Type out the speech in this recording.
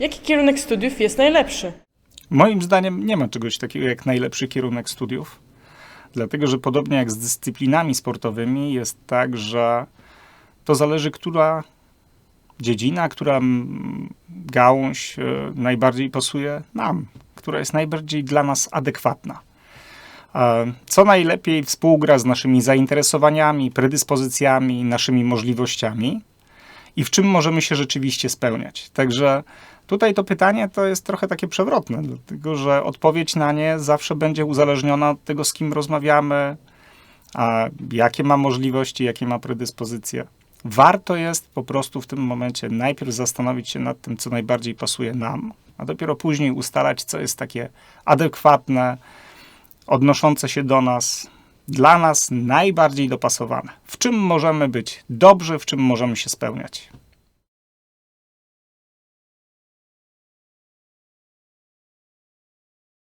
Jaki kierunek studiów jest najlepszy? Moim zdaniem nie ma czegoś takiego jak najlepszy kierunek studiów, dlatego że podobnie jak z dyscyplinami sportowymi, jest tak, że to zależy, która dziedzina, która gałąź e, najbardziej pasuje nam, która jest najbardziej dla nas adekwatna. E, Co najlepiej współgra z naszymi zainteresowaniami, predyspozycjami, naszymi możliwościami i w czym możemy się rzeczywiście spełniać. Także Tutaj to pytanie to jest trochę takie przewrotne, dlatego że odpowiedź na nie zawsze będzie uzależniona od tego, z kim rozmawiamy, a jakie ma możliwości, jakie ma predyspozycje. Warto jest po prostu w tym momencie najpierw zastanowić się nad tym, co najbardziej pasuje nam, a dopiero później ustalać, co jest takie adekwatne, odnoszące się do nas, dla nas najbardziej dopasowane. W czym możemy być dobrzy, w czym możemy się spełniać.